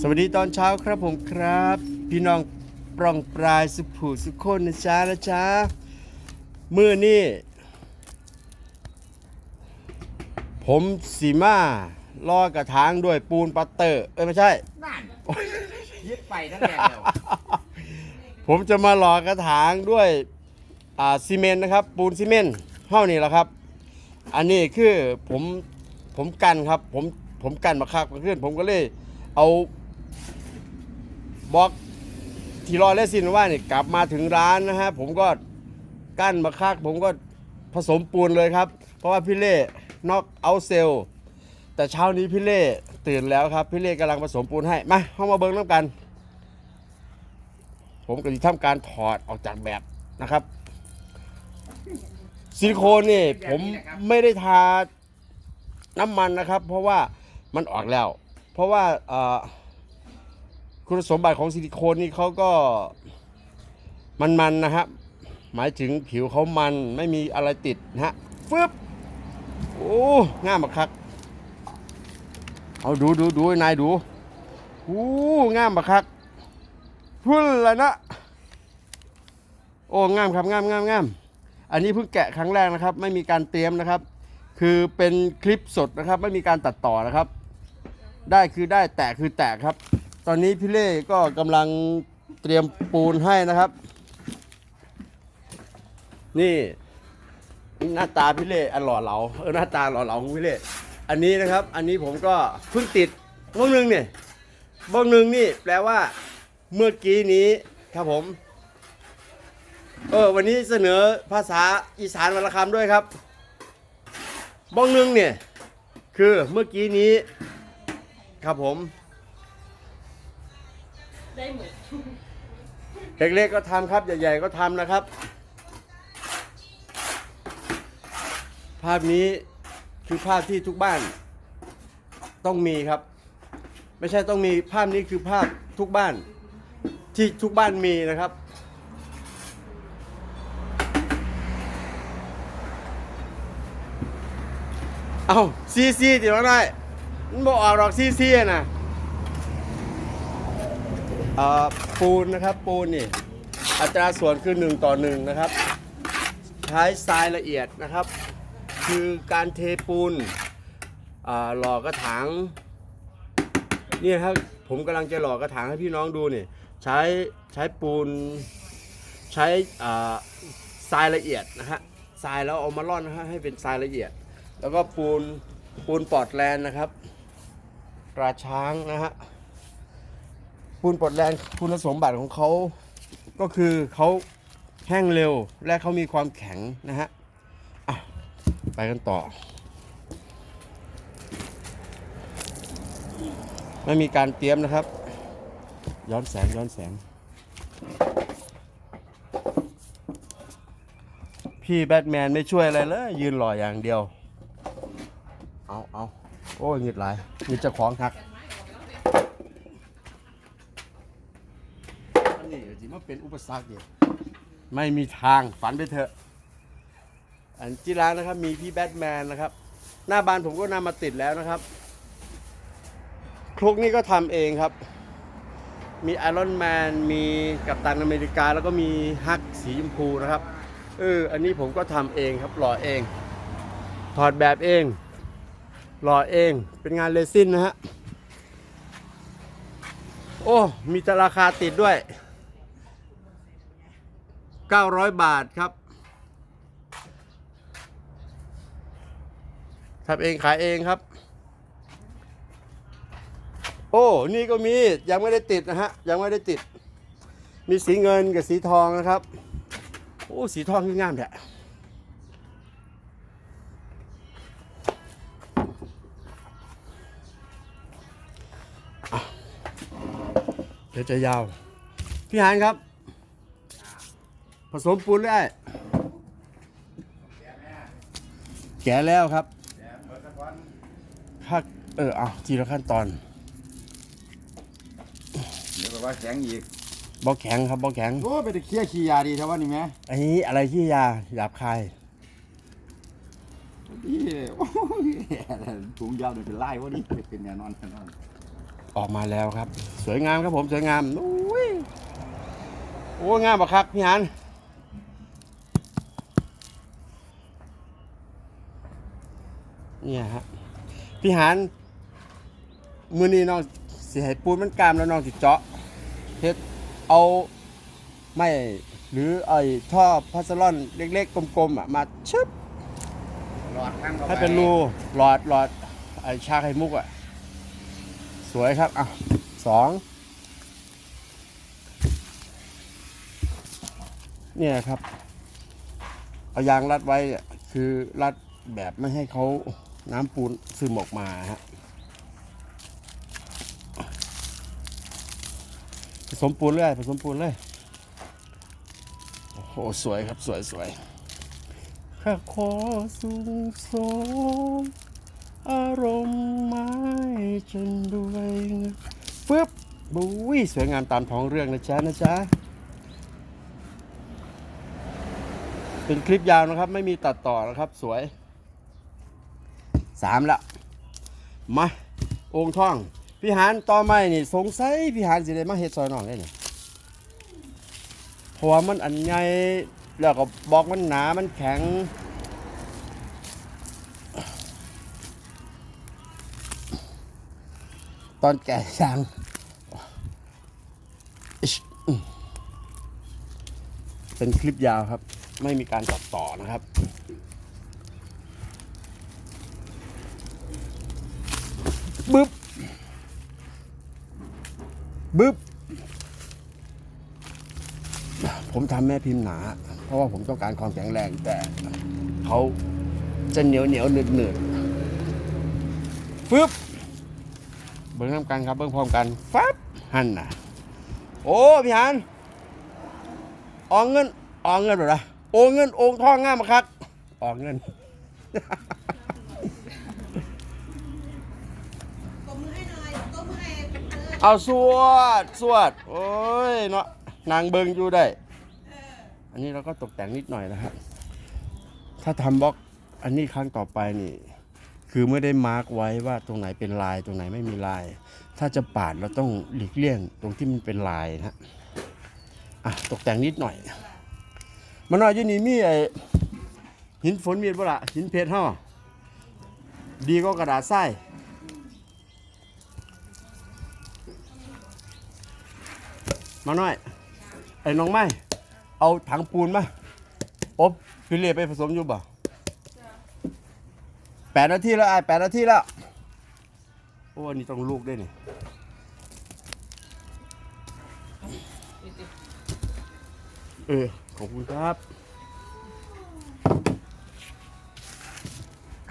สวัสดีตอนเช้าครับผมครับ พี่น้องปร่องปลายสุผูสุขคนนะจ๊ะนะจ๊ะมือนี่ผมสีมา ลอกกระถางด้วยปูนปัตเตอร์ เอ้ยไม่ใช่ นั่นยึดไปทั้งแดงเดียวผมจะมาหล่อกระถางด้วยอ่าซีเมนต์นะครับ ปูนซีเมนต์เท่านี้แหละครับ อันนี้คือผมผมกันครับ ผมผมกันมาคักมาขึ้น ผมก็เลยเอา บอกที่รอยและสินว่าเนี่ยกลับมาถึงร้านนะฮะผมก็กั้นมาคัก ผมก็ผสมปูนเลยครับ เพราะว่าพี่เล่นอกเอาเซลแต่เช้านี้พี่เล่ตื่นแล้วครับ พี่เล่กำลังผสมปูนให้มาเข้ามาเบิ้งน้ำกัน ผมก็จะทำการถอดออกจากแบบนะครับซิลิโคนนี่ผมไม่ได้ทาน้ำมันนะครับ เพราะว่ามันออกแล้ว เพราะว่าเอ่อ คุณสมบัติของซิลิโคนนี่เขาก็มันๆนะครับ หมายถึงผิวเขามันไม่มีอะไรติดนะฮะฟึบโอ้ง่ามมากครับเอาดูดูดูนายดูโอ้ง่ามมากครับพุ่นละนะ โอ้ง่ามครับง่ามง่ามง่ามอันนี้เพิ่งแกะครั้งแรกนะครับ ไม่มีการเตรียมนะครับ คือเป็นคลิปสดนะครับ ไม่มีการตัดต่อนะครับ ได้คือได้แตะคือแตะครับ ตอนนี้พี่เล่ก็กำลังเตรียมปูนให้นะครับ นี่หน้าตาพี่เล่อันหล่อเหลาเออหน้าตาหล่อเหลาของพี่เล่อันนี้นะครับ อันนี้ผมก็เพิ่งติดบ้องหนึ่งเนี่ยบ้องหนึ่งนี่แปลว่า เมื่อกี้นี้ครับผมเออวันนี้เสนอภาษาอีสานวรรณคำด้วยครับบ้องหนึ่งเนี่ยคือเมื่อกี้นี้ครับผม ได้หมดเล็กๆก็ทำครับ ใหญ่ๆก็ทำนะครับ ภาพนี้คือภาพที่ทุกบ้านต้องมีครับ ไม่ใช่ต้องมีภาพนี้คือภาพทุกบ้านที่ทุกบ้านมีนะครับ เอาซีซีติดมาได้มันบอกออกหรอกซีซีนะ เอ่อปูนนะครับปูนนี่อัตราส่วนคือ 1 ต่อ1นะครับใช้ทรายละเอียดนะครับ คือการเทปูนหล่อกระถางนี่ครับผมกำลังจะหล่อกระถางให้พี่น้องดูนี่ใช้ใช้ปูนใช้ทรายละเอียดนะฮะทรายแล้วเอามาร่อนนะฮะให้เป็นทรายละเอียด แล้วก็ปูนปูนปอร์ตแลนนะครับราช้างนะฮะ ปูนปอร์ตแลนด์คุณสมบัติของเขาก็คือเขาแห้งเร็วและเขามีความแข็งนะฮะไปกันต่อ ไม่มีการเตรียมนะครับ ย้อนแสงย้อนแสง พี่แบทแมนไม่ช่วยอะไรเลย ยืนรออย่างเดียว เอาเอาโอ้ยหงิดหลายหงิดจะของทักอันนี้ก็สิมาเปสรรคอยู่ไม่มีทางฝันไปเถอะ อันที่ร้านนะครับ มีพี่แบทแมนนะครับ หน้าบ้านผมก็นำมาติดแล้วนะครับคลุกนี่ก็ทำเองครับ มีไอรอนแมนมีกัปตันอเมริกา แล้วก็มีฮักสีชมพูนะครับเอออันนี้ผมก็ทำเองครับหล่อเอง ถอดแบบเอง หล่อเองเป็นงานเรซินนะฮะโอ้มีตราคาติดด้วย 900 บาทครับทำเองขายเองครับ โอ้ นี่ก็มียังไม่ได้ติดนะฮะ ยังไม่ได้ติด มีสีเงินกับสีทองนะครับ โอ้ สีทองคืองามแท้อะเดี๋ยวจะยาว พี่หานครับ ผสมปูนได้แกะแล้วครับถ้าเออเอาทีละขั้นตอน เดี๋ยวก็ว่าแข็งอีกบอกแข็งครับบอกแข็งโอ้ไปตะเคียขี้ยาดีเท่าว่านี่แม่อันนี้อะไรที่ยาหยาบคายนี่โอ้ยถุงยาวเนี่ยเป็นไล่วะนี่เป็นแน่นอนแน่นอนออกมาแล้วครับ สวยงามครับผมสวยงามโอ้ยโอ้งามปะครับพี่ฮัน เนี่ยฮะพี่ฮันมือนี้น้องสิให้ปูนมันกามแล้วน้องสิเจาะเฮ็ดเอาไม่หรือไอ้ท่อพัสลอนเล็ก ๆ กลมๆอะมาชึบหลอดข้างเข้าไปให้เป็นรูหลอดหลอดไอชาไข่มุกอะ สวยครับ อะสองเนี่ยครับ เอายางรัดไว้อะคือรัดแบบไม่ให้เขา น้ำปูนซึมออกมาฮะผสมปูนเลยผสมปูนเลยโอ้โหสวยครับสวยสวยข้าขอสูงส่งอารมณ์ไม้ฉันด้วยฟึบบุ้ยสวยงามตามท้องเรื่องนะจ๊ะนะจ๊ะเป็นคลิปยาวนะครับ ไม่มีตัดต่อนะครับ สวย สามละมาองค์ท่องพี่หานต่อไม่นี่สงสัยพี่หานสิได้มาเฮ็ดซอยน้องได้นี่เพราะว่ามันอันใหญ่แล้วก็บอกมันหนามันแข็งตอนแก่ยางอิ๊ชอืมเป็นคลิปยาวครับ ไม่มีการตัดต่อนะครับ บึ๊บบึ๊บผมทำแม่พิมพ์หนา เพราะว่าผมต้องการความแข็งแรงแต่เขาจะเหนียวเหนียวหนืดหนืดฟึบเบิ้งน้ำกันครับเบิ้งพร้อมกันฟับหันน่ะ โอ้พี่หันอองเงินอองเงินแบบไรโอเงินโองทองง่ามมาครับอองเงิน ตบมือให้หน่อยตบมือให้ เอาสวดสวดโอ้ยเนาะนางเบิงอยู่ได้ อันนี้เราก็ตกแต่งนิดหน่อยนะครับ ถ้าทำบล็อกอันนี้ครั้งต่อไปนี่ คือไม่ได้มาร์กไว้ว่าตรงไหนเป็นลายตรงไหนไม่มีลาย ถ้าจะปาดเราต้องหลีกเลี่ยงตรงที่มันเป็นลายนะฮะอะตกแต่งนิดหน่อยมันน้อยยี่นี่มีไอหินฝนมีดบ่ละหินเพชรห่อดีก็กระดาษทราย มาหน่อย ไอ้น้องไม้เอาถังปูนมาอบฟิเลไปผสมอยู่บ่แปดนาทีแล้วไอ้แปดนาทีแล้ว โอ้อันนี้ต้องลูกด้วยนี่เออ ขอบคุณครับ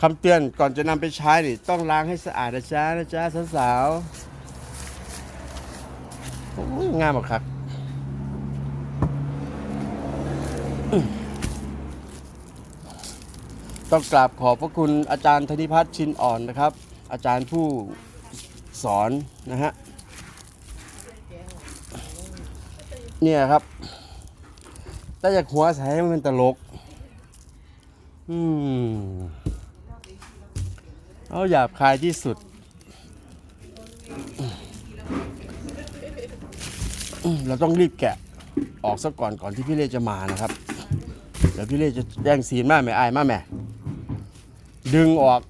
คำเตือนก่อนจะนำไปใช้นี่ต้องล้างให้สะอาดนะจ๊ะนะจ๊ะสาวๆ งามมากครับต้องกราบขอบพระคุณอาจารย์ธนิพัฒน์ชินอ่อนนะครับ อาจารย์ผู้สอนนะฮะเนี่ยครับถ้าอยากหัวใส่ให้มันเป็นตลก อืมเอาหยาบคายที่สุด อืมเราต้องรีบแกะออกซะก่อนก่อนที่พี่เล่จะมานะครับ เดี๋ยวพี่เล่จะแย่งซีนมาแม่อายมาแม่ ดึงออก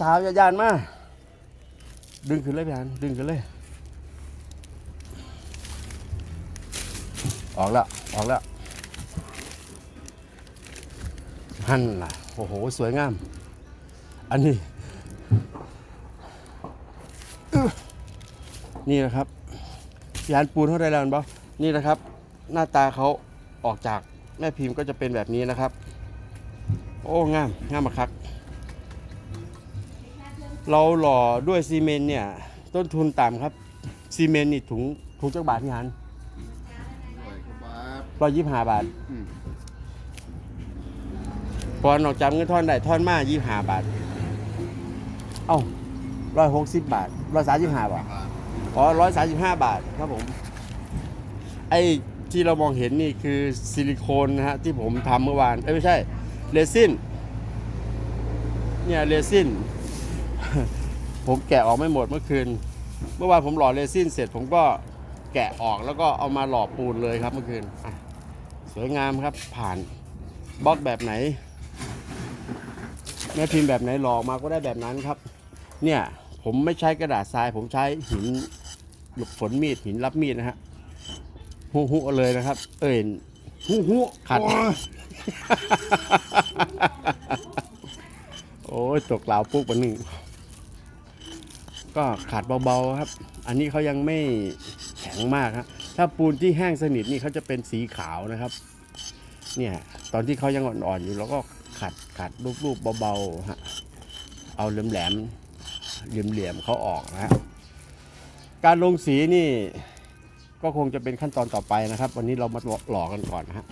สาวๆอย่ายานมา ดึงขึ้นเลยพี่อันดึงขึ้นเลย ออกแล้วออกแล้วหันล่ะ โอ้โห สวยงาม อันนี้ นี่นะครับ พี่อันปูนเท่าไรแล้วเห็นบ่นี่นะครับ หน้าตาเขาออกจากแม่พิมพ์ก็จะเป็นแบบนี้นะครับ โอ้งามงามมากครับเราหล่อด้วยซีเมนต์เนี่ย ต้นทุนต่ำครับซีเมนต์นี่ถุงถุงจักรบาทที่หันสวยครับบาสร้อยยี่ห้าบาทอืมพอนอกจากเงินทอนได้ทอนมายี่ห้าบาท เอ้าร้อยหกสิบบาทร้อยสามสิบห้าบาท อ๋อร้อยสามสิบห้าบาทครับผม ไอ้ที่เรามองเห็นนี่คือซิลิโคนนะฮะที่ผมทำเมื่อวาน เอ้ยไม่ใช่เรซินเนี่ยเรซินผมแกะออกไม่หมดเมื่อคืน เมื่อวานผมหล่อเรซินเสร็จผมก็แกะออกแล้วก็เอามาหล่อปูนเลยครับเมื่อคืนสวยงามครับผ่านบล็อกแบบไหนแม่พิมพ์แบบไหนหลอกมาก็ได้แบบนั้นครับ เนี่ยผมไม่ใช้กระดาษทรายผมใช้หิน หลบฝนมีดหินรับมีดนะฮะหูหูเลยนะครับ เอ้ยหูหูขัด โอ้ยตกเหลาปุ๊บวันหนึ่งก็ขาดเบาๆครับ อันนี้เขายังไม่แข็งมากครับถ้าปูนที่แห้งสนิทนี่เขาจะเป็นสีขาวนะครับ เนี่ยตอนที่เขายังอ่อนๆอยู่เราก็ขัดขัดรูปๆเบาๆฮะเอาแหลมๆเหลี่ยมๆเขาออกนะฮะ การลงสีนี่ก็คงจะเป็นขั้นตอนต่อไปนะครับ วันนี้เรามาหล่อกันก่อนนะฮะ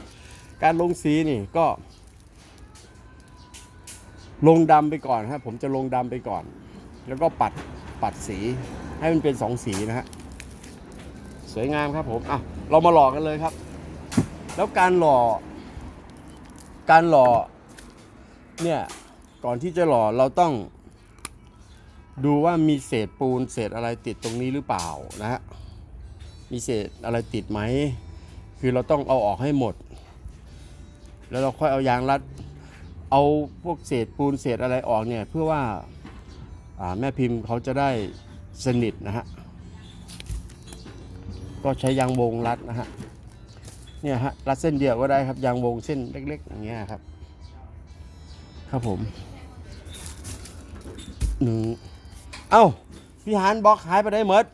การลงสีนี่ก็ ลงดำไปก่อนครับผมจะลงดำไปก่อน แล้วก็ปัดปัดสีให้มันเป็นสองสีนะฮะสวยงามครับผมอะเรามาหล่อกันเลยครับ แล้วการหล่อ การหล่อเนี่ยก่อนที่จะหล่อเราต้อง ดูว่ามีเศษปูนเศษอะไรติดตรงนี้หรือเปล่านะฮะมีเศษอะไรติดไหม คือเราต้องเอาออกให้หมด แล้วเราค่อยเอายางรัด เอาพวกเศษปูนเศษอะไรออกเนี่ยเพื่อว่าแม่พิมพ์เขาจะได้สนิทนะฮะ ก็ใช้ยางวงรัดนะฮะ เนี่ยฮะรัดเส้นเดียวก็ได้ครับยางวงเส้นเล็กๆอย่างเงี้ยครับ ครับผมหนึ่ง เอ้าพี่หานบอกหายไปได้หมด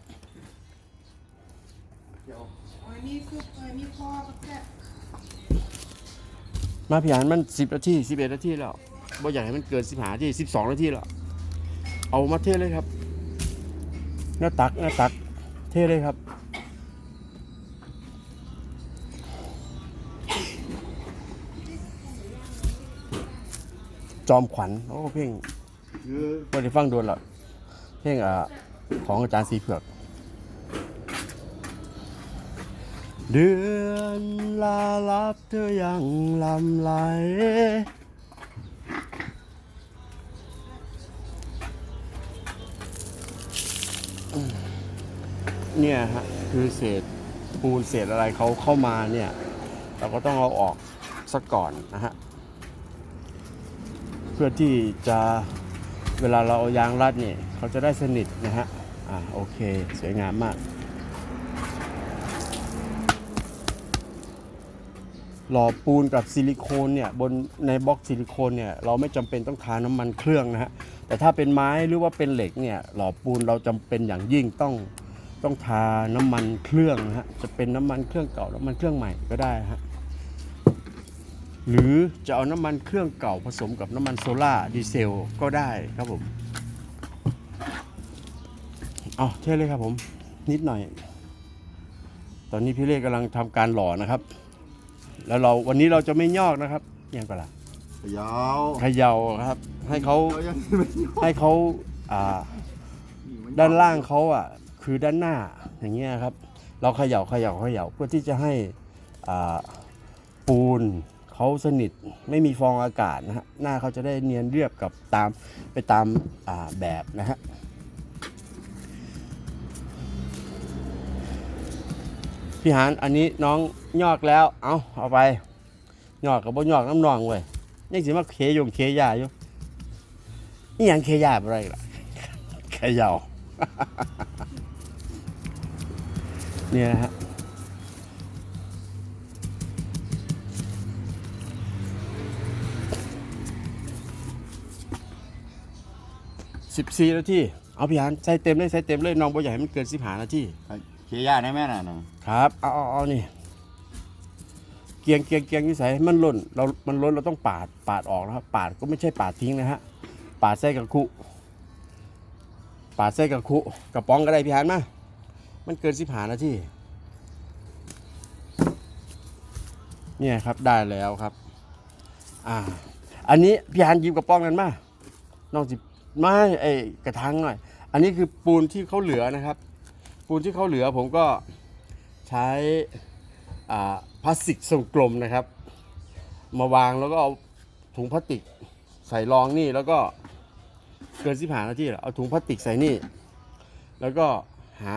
โอ้ยมีซุปเอ้ยมีคอกับแซ่บมาพี่หานมันสิบนาทีสิบเอ็ดนาทีแล้วบ่อยากให้มันเกินสิบหานาทีสิบสองนาทีแล้วเอามาเทเลยครับหน้าตักหน้าตักเทเลยครับจอมขวัญโอ้เพลงคือไม่ได้ฟังโดนหรอก เพลงอ่าของอาจารย์สีเผือก เดือนลาลับเธอยังลำไหลเนี่ยฮะคือเศษปูนเศษอะไรเขาเข้ามาเนี่ย เราก็ต้องเอาออกซะก่อนนะฮะ เพื่อที่จะเวลาเราเอายางรัดเนี่ย เขาจะได้สนิทนะฮะ อ่าโอเค สวยงามมาก หล่อปูนกับซิลิโคนเนี่ยบนในบล็อกซิลิโคนเนี่ยเราไม่จำเป็นต้องทาน้ำมันเครื่องนะฮะ แต่ถ้าเป็นไม้หรือว่าเป็นเหล็กเนี่ยหล่อปูนเราจำเป็นอย่างยิ่งต้องต้องทาน้ำมันเครื่องนะฮะ จะเป็นน้ำมันเครื่องเก่าน้ำมันเครื่องใหม่ก็ได้ฮะหรือจะเอาน้ำมันเครื่องเก่าผสมกับน้ำมันโซล่าร์ดีเซลก็ได้ครับผม เอาเท่เลยครับผม นิดหน่อย ตอนนี้พี่เล่กำลังทำการหล่อนะครับ แล้วเราวันนี้เราจะไม่ยอกนะครับยังก็ล่ะยาวเขย่าครับ ให้เขาเขายังไม่ยอมให้เขาอ่า ด้านล่างเขาอะ คือด้านหน้าอย่างเงี้ยครับ เราเขย่าเขย่าเขย่าเพื่อที่จะให้อ่าปูนเขาสนิทไม่มีฟองอากาศนะฮะหน้าเขาจะได้เนียนเรียบกับตามไปตามอ่าแบบนะฮะ พี่หานอันนี้น้องยอกแล้ว เอาเอาไปยอกกับบ่ยอกน้ำนองเว้ยยังสิมาเคยงเคยาอยู่นี่ยังเคยาอะไรล่ะเขย่าเนี่ยนะฮะสิบสี่นาทีเอาพี่หานใส่เต็มเลยใส่เต็มเลยน้องบ่อยากให้มันเกินสิบหานาที เขียยาได้ไหมน่ะนะครับเอาเอาเอานี่เกียงเกียงเกียงนิสัยมันล่นเรามันล้นเราต้องปาดปาดออกนะครับปาดก็ไม่ใช่ปาดทิ้งนะฮะปาดใส่กับคุปาดใส่กับคุกระป๋องก็ได้พี่หานมามันเกินสิบหานาทีเนี่ยครับได้แล้วครับ อ่า อันนี้พี่หานยิบกระป๋องนั้นมานองสิไม่ไอกระทังหน่อย อันนี้คือปูนที่เขาเหลือนะครับ ปูนที่เขาเหลือผมก็ใช้พลาสติกทรงกลมนะครับ มาวางแล้วก็เอาถุงพลาสติกใส่รองนี่แล้วก็เกินสิบหานาทีเอาถุงพลาสติกใส่นี่ แล้วก็หา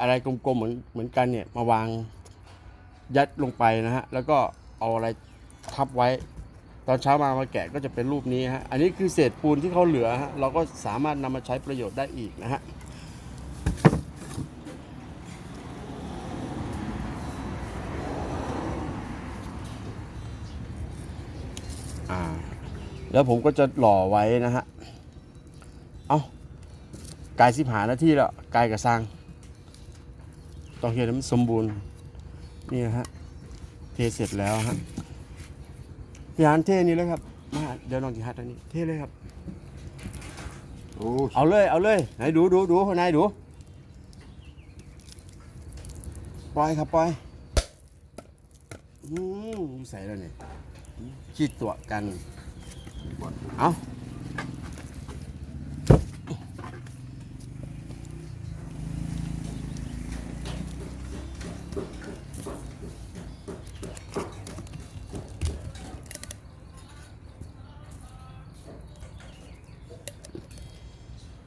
อะไรกลมๆเหมือนเหมือนกันเนี่ยมาวางยัดลงไปนะฮะแล้วก็เอาอะไรทับไว้ ตอนเช้ามามาแกะก็จะเป็นรูปนี้ฮะอันนี้คือเศษปูนที่เขาเหลือฮะเราก็สามารถนำมาใช้ประโยชน์ได้อีกนะฮะ แล้วผมก็จะหล่อไว้นะฮะ เอากายสิบหานาทีแล้วกายกับสร้าง ต้องเห็นให้มันสมบูรณ์ นี่นะฮะ เทเสร็จแล้วฮะพี่ฮานเทนี่เลยครับ มาเดี๋ยวน้องจีฮัทอันนี้ เทเลยครับโอ้ยเอาเลย เอาเลย ไหนดูดูดูคนไหนดู ปล่อยครับปล่อย อืมอยู่ใส่แล้วเนี่ยคิดตัวกัน เอา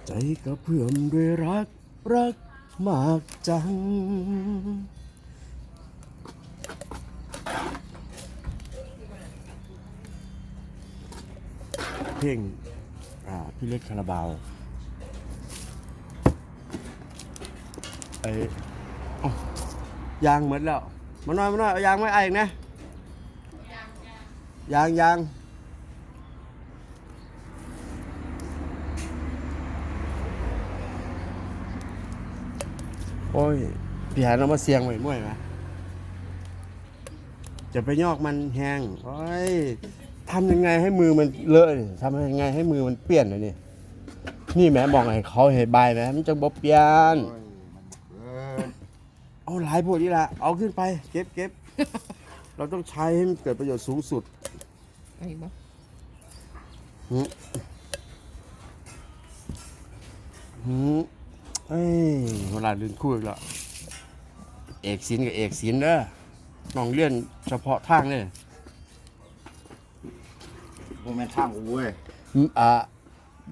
ใจก็เพื่อมด้วยรัก รักมากจัง เพลงพี่เล็กคาราบาวไอ้เอ้ายางเหมือนแล้วมาหน่อยมาหน่อยเอายางไม่ไอ้อีกนะยางยางโอ้ยพี่หานเอามาเสียงไว้ม่วไหมจะไปยอกมันแห้งโอ้ย ทำยังไงให้มือมันเลอะนี่ทำยังไงให้มือมันเปลี่ยนเลยนี่นี่แหม่บอกให้เขาเห็นใบไหมมันจะบ่เปลี่ยน โอ้ยมันเกินเอาหลายพวกนี้ละเอาขึ้นไป เก็บเก็บ เราต้องใช้ให้มันเกิดประโยชน์สูงสุดไอ้บ่หืมหืมเอ้ยเวลาลืนคู่อีกแล้ว เอกศิลป์กับเอกศิลป์เด้อน้องเรียนเฉพาะทางเลย โมเมนทางกูเว้ยอืมอ่า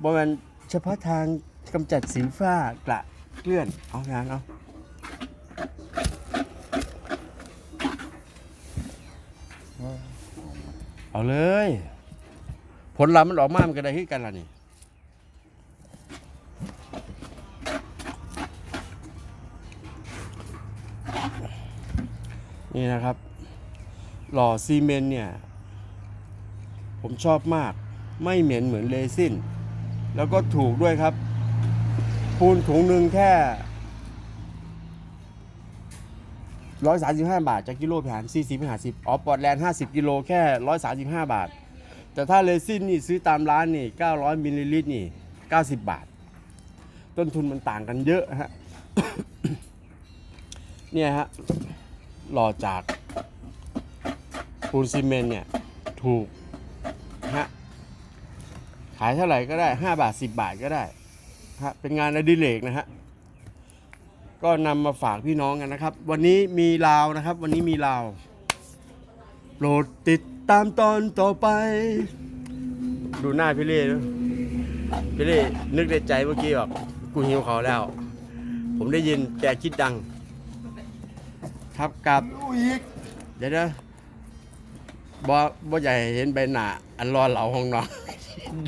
บริเวณเฉพาะทางกำจัดสิวฝ้ากระเกลื่อน เอางานเอาเอาเลย ผลลัพธ์มันออกมามันก็ได้ขึ้กันล่ะนี่ นี่นะครับ หล่อซีเมนต์เนี่ย ผมชอบมาก ไม่เหม็นเหมือนเรซินแล้วก็ถูกด้วยครับ ปูนถุงหนึ่งแค่135บาทจากกิโลผ่าน40 50อ๋อปอดแลนด์50กิโลแค่135บาท แต่ถ้าเรซินนี่ซื้อตามร้านนี่900มิลลิลิตรนี่90บาท ต้นทุนมันต่างกันเยอะฮะเนี่ยฮะหล่อจากปูนซีเมนต์เนี่ยถูก ขายเท่าไหร่ก็ได้ 5 บาท 10 บาทก็ได้ฮะเป็นงานอดิเรกนะฮะก็นำมาฝากพี่น้องกันนะครับ วันนี้มีลาวนะครับ วันนี้มีลาวโปรดติดตามตอนต่อไป ดูหน้าพี่เล่ด้วยพี่เล่นึกในใจเมื่อกี้บอกกูหิวเขาวแล้ว ผมได้ยินแกคิดดัง ครับกับเดี๋ยวนะบ่บ่ใหญ่เห็นใบหน้าอันรอเหลาของน้อง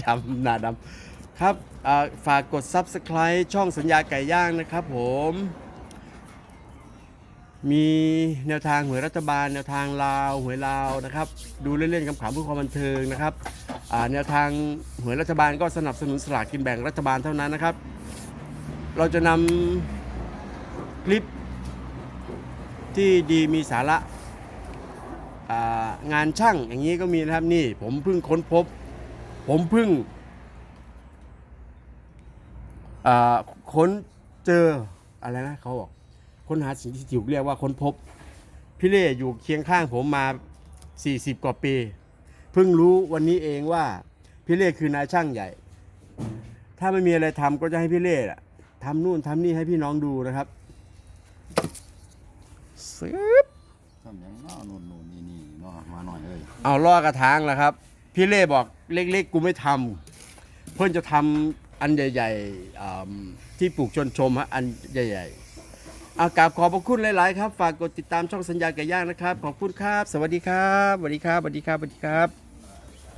ดำหน้าดำครับฝากกด Subscribe ช่องสัญญาไก่ย่างนะครับผม มีแนวทางหวยรัฐบาล แนวทางลาวหวยลาวนะครับ ดูเล่นๆขำๆเพื่อความบันเทิงนะครับแนวทางหวยรัฐบาลก็สนับสนุนสลากกินแบ่งรัฐบาลเท่านั้นนะครับ เราจะนำคลิปที่ดีมีสาระางานช่างอย่างนี้ก็มีนะครับนี่ผมเพิ่งค้นพบ ผมเพิ่งอ่าค้นเจออะไรนะเขาบอกค้นหาสิ่งที่ถูกเรียกว่าค้นพบ พี่เล่อยู่เคียงข้างผมมา 40 กว่าปี เพิ่งรู้วันนี้เองว่าพี่เล่คือนายช่างใหญ่ ถ้าไม่มีอะไรทำก็จะให้พี่เล่น่ะทำนู่นทำนี่ให้พี่น้องดูนะครับซึบทำอย่างน้อนู่นนู่นนี่นี่เนาะมาหน่อยเอ้ยเอาล่อกระถางแล้วครับ พี่เล่บอกเล็กๆกูไม่ทำเพื่อนจะทำอันใหญ่ๆอ่าที่ปลูกชนชมฮะอันใหญ่ๆอากราบขอบพระคุณหลายๆครับ ฝากกดติดตามช่องสัญญาไก่ย่างนะครับ ขอบคุณครับ สวัสดีครับสวัสดีครับสวัสดีครับสวัสดีครับ